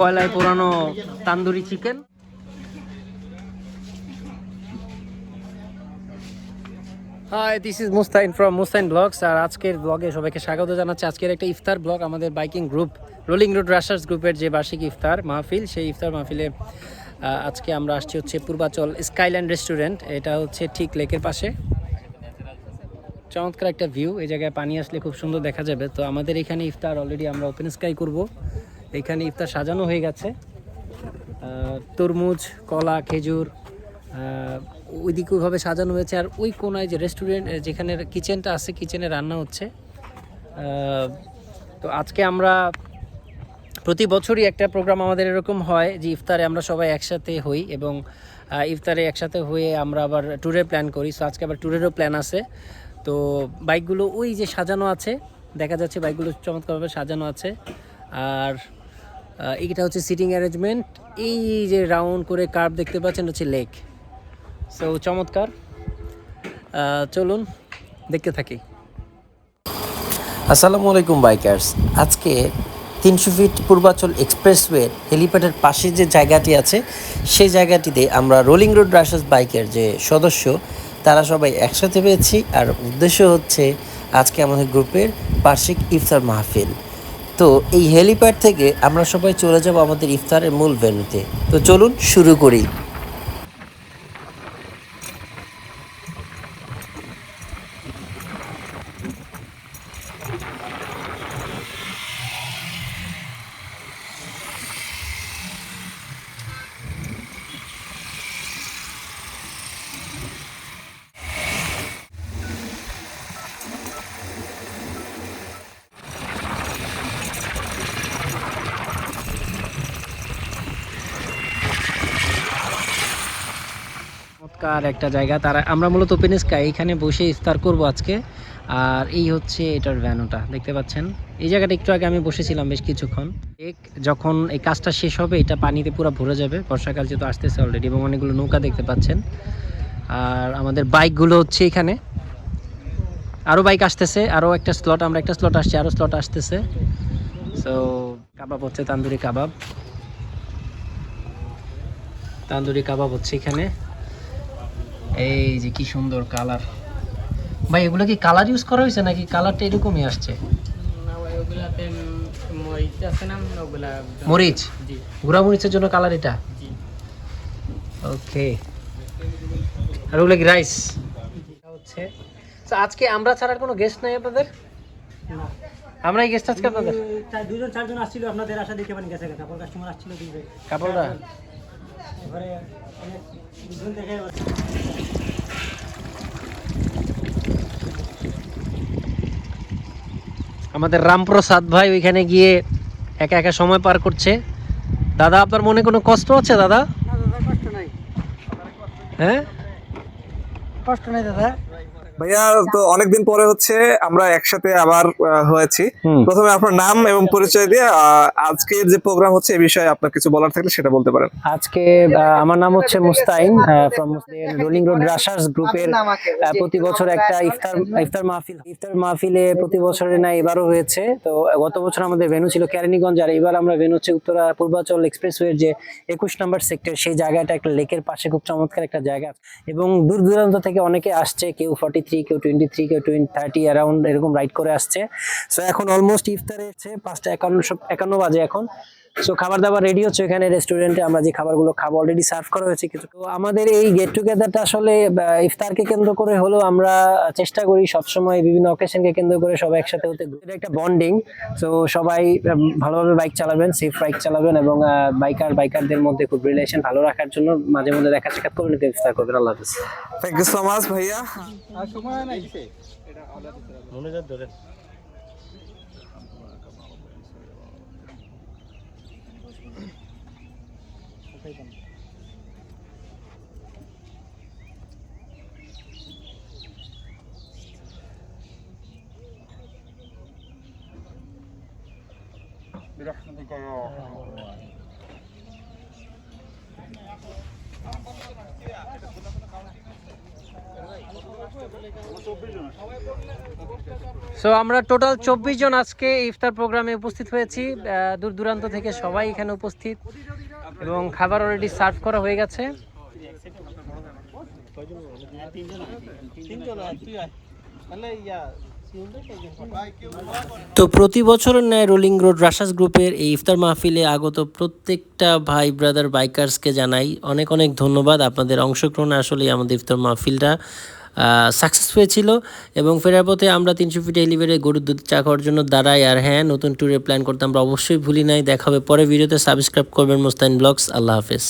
কয়লায় পোড়ানো tandoori chicken hi this is Mustain from Mustain blogs আর আজকের ব্লগে সবাইকে স্বাগত জানাচ্ছি। আজকের একটা ইফতার ব্লগ আমাদের biking group Rolling Road Rushers গ্রুপের যে বার্ষিক ইফতার মাহফিল, সেই ইফতার মাহফিলে আজকে আমরা আসছি হচ্ছে পূর্বাচল স্কাইল্যান্ড রেস্টুরেন্ট এটা হচ্ছে ঠিক লেকের পাশে। চমৎকার একটা ভিউ এই জায়গায় পানি আসলে খুব সুন্দর দেখা যাবে। তো আমাদের এখানে ইফতার অলরেডি আমরা ওপেন স্কাই করব। এখানে ইফতার সাজানো হয়ে গেছে। তরমুজ, কলা, খেজুর ওইদিকে ওইভাবে সাজানো হয়েছে। আর ওই কোনায় যে রেস্টুরেন্ট যেখানে কিচেনটা আছে কিচেনে রান্না হচ্ছে। তো আজকে আমরা প্রতি বছরই একটা প্রোগ্রাম আমাদের এরকম হয় যে ইফতারে আমরা সবাই একসাথে হই এবং ইফতারে একসাথে হয়ে আমরা আবার ট্যুরের প্ল্যান করি। সো আজকে আবার ট্যুরেরও প্ল্যান আছে। তো বাইকগুলো ওই যে সাজানো আছে, দেখা যাচ্ছে বাইকগুলো চমৎকারভাবে সাজানো আছে। আর এইটা হচ্ছে সিটিং অ্যারেঞ্জমেন্ট এই যে রাউন্ড করে কার্ভ দেখতে পাচ্ছেন হচ্ছে লেক সো চমৎকার। চলুন, দেখতে থাকি। আসসালামু আলাইকুম বাইকার্স আজকে তিনশো ফিট পূর্বাচল এক্সপ্রেসওয়ে হেলিপ্যাডের পাশে যে জায়গাটি আছে, সেই জায়গাটিতে আমরা রোলিং রোড রাশাস বাইকের যে সদস্য, তারা সবাই একসাথে পেয়েছি। আর উদ্দেশ্য হচ্ছে, আজকে আমাদের গ্রুপের বার্ষিক ইফতার মাহফিল। তো এই হেলিপ্যাড থেকে আমরা সবাই চলে যাব আমাদের ইফতারের মূল ভেন্যুতে তো চলুন শুরু করি। চমৎকার একটা জায়গা। তারা, আমরা মূলত ওপেন স্কাই এখানে বসে ইফতার করব আজকে। আর এই হচ্ছে এটার ভ্যানুটা, দেখতে পাচ্ছেন? এই জায়গাটা একটু আগে আমি বসেছিলাম বেশ কিছুক্ষণ। এক, যখন এই কাজটা শেষ হবে, এটা পানিতে পুরো ভরে যাবে। বর্ষাকাল যেহেতু আসতেছে অলরেডি এবং অনেকগুলো নৌকা দেখতে পাচ্ছেন। আর আমাদের বাইকগুলো হচ্ছে এখানে। আরও বাইক আসতেছে আরও একটা স্লট আমরা একটা স্লট আসছি আরও স্লট আসতেছে। সো কাবাব হচ্ছে, তান্দুরি কাবাব। তান্দুরি কাবাব হচ্ছে এখানে। এই যে কি সুন্দর কালার। ভাই এগুলো কি কালার ইউজ করা হয়েছে নাকি কালারটা এরকমই আসছে? না ভাই ওগুলাতে উম মরিচ আছে না ওগুলা মরিচ? গুঁড়া মরিচের জন্য কালার এটা? জি। ওকে আর ওগুলো কি রাইস হচ্ছে তো আজকে আমরা ছাড়া আর কোনো গেস্ট নাই আপনাদের? আমরাই গেস্ট আজকে আপনাদের? দুজন চারজন আসছিল আপনাদের আশা দেখে পানি গেছে কাপড় কাস্টমার আসছিল কাপড়টা এবারে আমাদের রামপ্রসাদ ভাই ওইখানে গিয়ে একা একা সময় পার করছে। দাদা আপনার মনে কোনো কষ্ট আছে দাদা? নাই। হ্যাঁ? কষ্ট নাই দাদা। ভাইয়া তো অনেকদিন পরে হচ্ছে আমরা একসাথে আবার হয়েছি। প্রথমে আপনার নাম এবং পরিচয় দিয়ে আজকের যে প্রোগ্রাম হচ্ছে এই বিষয়ে আপনার কিছু বলার থাকলে সেটা বলতে পারেন। আজকে আমার নাম হচ্ছে Mustain from Rolling Road Rushers গ্রুপের প্রতি বছর একটা ইফতার ইফতার মাহফিল ইফতার মাহফিলে প্রতি বছরে না এবারও হয়েছে। তো গত বছর আমাদের ভেনু ছিল কেরানীগঞ্জ আর এবার আমরা ভেনু হচ্ছে উত্তরা পূর্বাচল এক্সপ্রেসওয়ের যে একুশ নম্বর সেক্টর সেই জায়গাটা একটা লেকের পাশে খুব চমৎকার একটা জায়গা। এবং দূর দূরান্ত থেকে অনেকে আসছে কেউ ফর্টি থ্রি কেউ টোয়েন্টি থ্রি কেউ টোয়েন্টি থার্টি অ্যারাউন্ড এরকম রাইড করে আসছে। সো এখন অলমোস্ট ইফতারে হচ্ছে পাঁচটা একান্ন, সব- একান্ন বাজে এখন। সো খাবার দাবার রেডি হচ্ছে এখানে রেস্টুরেন্টে আমরা যে খাবারগুলো খাব অলরেডি সার্ভ করা হয়েছে কিছু। তো আমাদের এই গেট টুগেদারটা আসলে ইফতারকে কেন্দ্র করে হলেও আমরা চেষ্টা করি সবসময় বিভিন্ন অকেশনকে কেন্দ্র করে সবাই একসাথে হতে। এটা একটা বন্ডিং তো সবাই ভালোভাবে বাইক চালাবেন সেফ বাইক চালাবেন এবং বাইকার বাইকারদের মধ্যে খুব রিলেশন ভালো রাখার জন্য মাঝে মধ্যে দেখা সাক্ষাৎ করে নিতে ইফতার করবেন। আল্লাহ হাফিজ। থ্যাংক ইউ সো মাচ ভাইয়া। সো আমরা টোটাল চব্বিশ জন আজকে ইফতার প্রোগ্রামে উপস্থিত হয়েছি। দূর দূরান্ত থেকে সবাই এখানে উপস্থিত। এবং খাবার অলরেডি সার্ভ করা হয়ে গেছে। তো প্রতি বছরের ন্যায় রোলিং রোড রাশাস গ্রুপের এই ইফতার মাহফিলে আগত প্রত্যেকটা ভাই ব্রাদার বাইকার্সকে জানাই অনেক অনেক ধন্যবাদ। আপনাদের অংশগ্রহণে আসলে আমাদের ইফতার মাহফিলটা সাকসেস হয়েছিল এবং ফেরার পথে আমরা তিনশো ফিট এলিভেটে গরুর দুধ চা খাওয়ার জন্য দাঁড়াই। আর হ্যাঁ নতুন ট্যুরের প্ল্যান করতে আমরা অবশ্যই ভুলি নাই। দেখা হবে পরে ভিডিওতে সাবস্ক্রাইব করবেন মোস্তাইন ব্লগস। আল্লাহ হাফেজ।